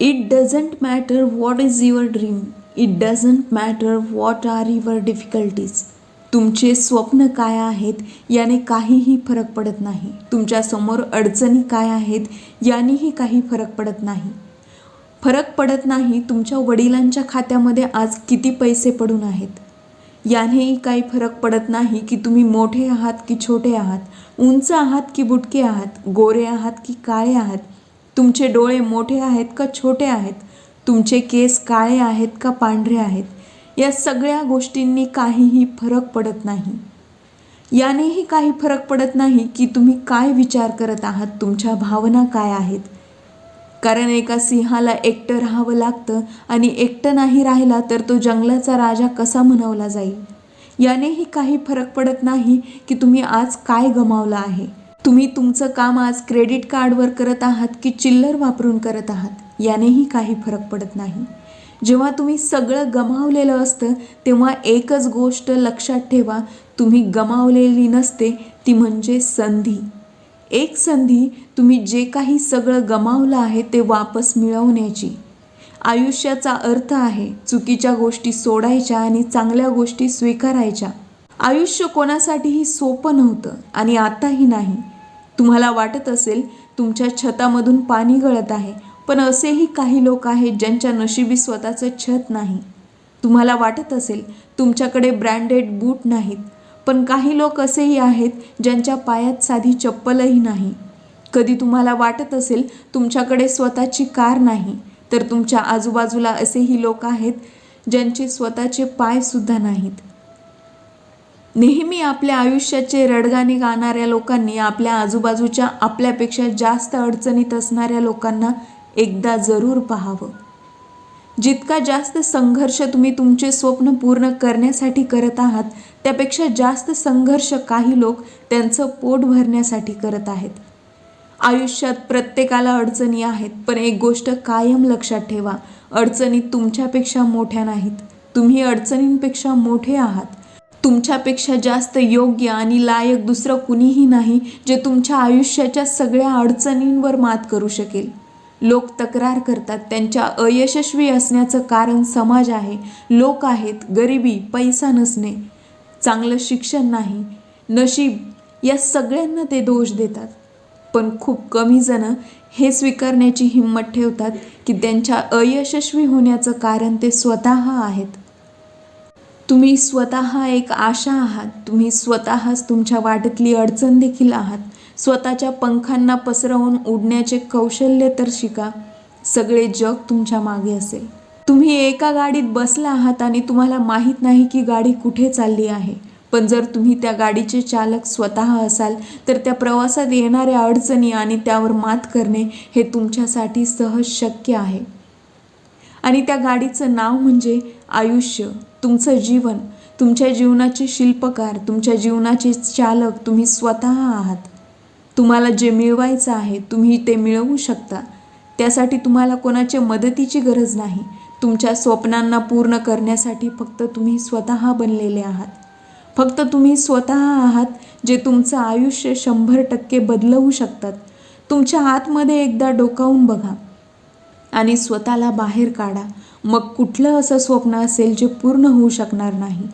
It doesn't matter what is your dream it doesn't matter what are your difficulties तुमचे स्वप्न काय आहेत याने काहीही फरक पडत नाही. तुमच्यासमोर अडचणी काय आहेत यानेही काही फरक पडत नाही. फरक पडत नाही तुमच्या वडिलांच्या खात्यामध्ये आज किती पैसे पडून आहेत. यानेही काही फरक पडत नाही की तुम्ही मोठे आहात की छोटे आहात. उंच आहात की बुटके आहात गोरे आहात की काळे आहात. तुमचे डोळे मोठे आहेत का छोटे आहेत? तुमचे केस काळे आहेत का पांढरे आहेत? या सगळ्या गोष्टींनी काहीही फरक पडत नाही. यानेही काही फरक पडत नाही की तुम्ही काय विचार करत आहात तुमच्या भावना काय आहेत. कारण एका सिंहाला एकटं राहावं लागतं आणि एकटं नाही राहिला तर तो जंगलाचा राजा कसा म्हणवला जाईल? यानेही काही फरक पडत नाही की तुम्ही आज काय गमावलं आहे. तुम्ही तुमचं काम आज क्रेडिट कार्डवर करत आहात की चिल्लर वापरून करत आहात? यानेही काही फरक पडत नाही. जेव्हा तुम्ही सगळं गमावलेलं असतं तेव्हा एकच गोष्ट लक्षात ठेवा तुम्ही गमावलेली नसते ती म्हणजे संधी. एक संधी तुम्ही जे काही सगळं गमावलं आहे ते वापस मिळवण्याची. आयुष्याचा अर्थ आहे चुकीच्या गोष्टी सोडायच्या आणि चांगल्या गोष्टी स्वीकारायच्या. आयुष्य कोणासाठीही सोपं नव्हतं आणि आताही नाही. तुम्हाला वाटत असेल तुमच्या छतामधून पाणी गळत आहे पण असेही काही लोक आहेत ज्यांच्या नशिबी स्वतःचं छत नाही. तुम्हाला वाटत असेल तुमच्याकडे ब्रँडेड बूट नाहीत पण काही लोक असेही आहेत ज्यांच्या पायात साधी चप्पलही नाही. कधी तुम्हाला वाटत असेल तुमच्याकडे स्वतःची कार नाही तर तुमच्या आजूबाजूला असेही लोक आहेत ज्यांचे स्वतःचे पायसुद्धा नाहीत. नेहमी आपल्या आयुष्याचे रडगाणे गाणाऱ्या लोकांनी आपल्या आजूबाजूच्या आपल्यापेक्षा जास्त अडचणीत असणाऱ्या लोकांना एकदा जरूर पाहावं. जितका जास्त संघर्ष तुम्ही तुमचे स्वप्न पूर्ण करण्यासाठी करत आहात त्यापेक्षा जास्त संघर्ष काही लोक त्यांचं पोट भरण्यासाठी करत आहेत. आयुष्यात प्रत्येकाला अडचणी आहेत पण एक गोष्ट कायम लक्षात ठेवा अडचणी तुमच्यापेक्षा मोठ्या नाहीत. तुम्ही अडचणींपेक्षा मोठे आहात. तुमच्यापेक्षा जास्त योग्य आणि लायक दुसरं कुणीही नाही जे तुमच्या आयुष्याच्या सगळ्या अडचणींवर मात करू शकेल. लोक तक्रार करतात त्यांच्या अयशस्वी असण्याचं कारण समाज आहे. लोक आहेत गरिबी पैसा नसणे चांगलं शिक्षण नाही नशीब या सगळ्यांना ते दोष देतात. पण खूप कमी जण हे स्वीकारण्याची हिंमत ठेवतात की त्यांच्या अयशस्वी होण्याचं कारण ते स्वतः आहेत. तुम्ही स्वतः एक आशा आहात. तुम्ही स्वतःच तुमच्या वाटेतली अडचण देखील आहात. स्वतःच्या पंखांना पसरवून उडण्याचे कौशल्य तर शिका. सगळे जग तुमच्या मागे असेल. तुम्ही एका गाडीत बसला आहात आणि तुम्हाला माहीत नाही की गाडी कुठे चालली आहे. पण जर तुम्ही त्या गाडीचे चालक स्वतः असाल तर त्या प्रवासात येणाऱ्या अडचणी आणि त्यावर मात करणे हे तुमच्यासाठी सहज शक्य आहे. आणि त्या गाडीचं नाव म्हणजे आयुष्य. तुमचं जीवन तुमच्या जीवनाचे शिल्पकार तुमच्या जीवनाचे चालक तुम्ही स्वतः आहात. तुम्हाला जे मिळवायचं आहे तुम्ही ते मिळवू शकता. त्यासाठी तुम्हाला कोणाच्या मदतीची गरज नाही. तुमच्या स्वप्नांना पूर्ण करण्यासाठी फक्त तुम्ही स्वतः बनलेले आहात. फक्त तुम्ही स्वतः आहात जे तुमचं आयुष्य शंभर टक्के बदलवू शकतात. तुमच्या आतमध्ये एकदा डोकावून बघा. आणि स्वतःला बाहेर काढा. मग कुठलं असं स्वप्न असेल जे पूर्ण होऊ शकणार नाही.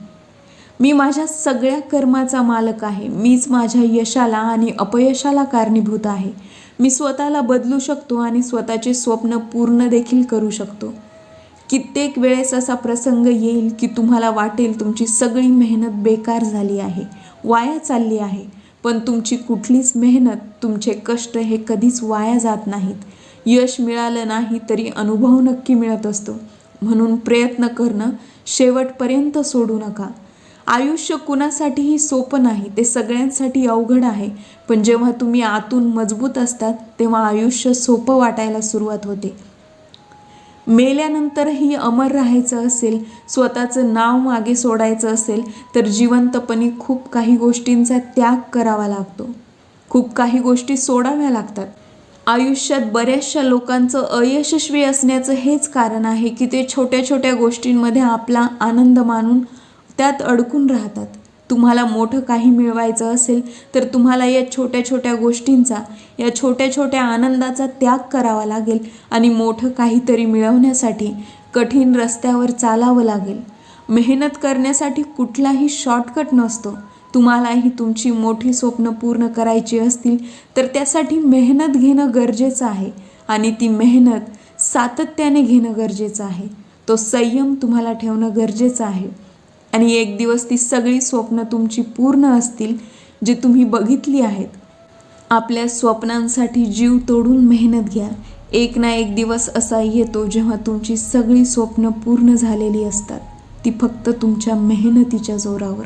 मी माझ्या सगळ्या कर्माचा मालक आहे. मीच माझ्या यशाला आणि अपयशाला कारणीभूत आहे. मी स्वतःला बदलू शकतो आणि स्वतःचे स्वप्न पूर्ण देखील करू शकतो. कित्येक वेळेस असा प्रसंग येईल की तुम्हाला वाटेल तुमची सगळी मेहनत बेकार झाली आहे वाया चालली आहे. पण तुमची कुठलीच मेहनत तुमचे कष्ट हे कधीच वाया जात नाहीत. यश मिळालं नाही तरी अनुभव नक्की मिळत असतो. म्हणून प्रयत्न करणं शेवटपर्यंत सोडू नका. आयुष्य कुणासाठीही सोपं नाही ते सगळ्यांसाठी अवघड आहे. पण जेव्हा तुम्ही आतून मजबूत असतात तेव्हा आयुष्य सोपं वाटायला सुरुवात होते. मेल्यानंतरही अमर राहायचं असेल स्वतःचं नाव मागे सोडायचं असेल तर जिवंतपणे खूप काही गोष्टींचा त्याग करावा लागतो. खूप काही गोष्टी सोडाव्या लागतात. आयुष्यात बऱ्याचशा लोकांचं अयशस्वी असण्याचं हेच कारण आहे की ते छोट्या छोट्या गोष्टींमध्ये आपला आनंद मानून त्यात अडकून राहतात. तुम्हाला मोठं काही मिळवायचं असेल तर तुम्हाला या छोट्या छोट्या गोष्टींचा या छोट्या छोट्या आनंदाचा त्याग करावा लागेल आणि मोठं काहीतरी मिळवण्यासाठी कठीण रस्त्यावर चालावं लागेल. मेहनत करण्यासाठी कुठलाही शॉर्टकट नसतो. तुम्हालाही तुमची मोठी स्वप्न पूर्ण करायची असतील तर त्यासाठी मेहनत घेणं गरजेचं आहे आणि ती मेहनत सातत्याने घेणं गरजेचं आहे. तो संयम तुम्हाला ठेवणं गरजेचं आहे. आणि एक दिवस ती सगळी स्वप्न तुमची पूर्ण असतील जे तुम्ही बघितली आहेत. आपल्या स्वप्नांसाठी जीव तोडून मेहनत घ्या. एक ना एक दिवस असा येतो जेव्हा तुमची सगळी स्वप्न पूर्ण झालेली असतात. ती फक्त तुमच्या मेहनतीच्या जोरावर.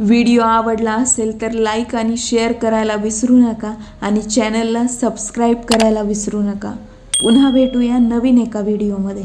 व्हिडिओ आवडला असेल तर लाईक आणि शेअर करायला विसरू नका आणि चॅनलला सबस्क्राईब करायला विसरू नका. पुन्हा भेटूया नवीन एका व्हिडिओमध्ये.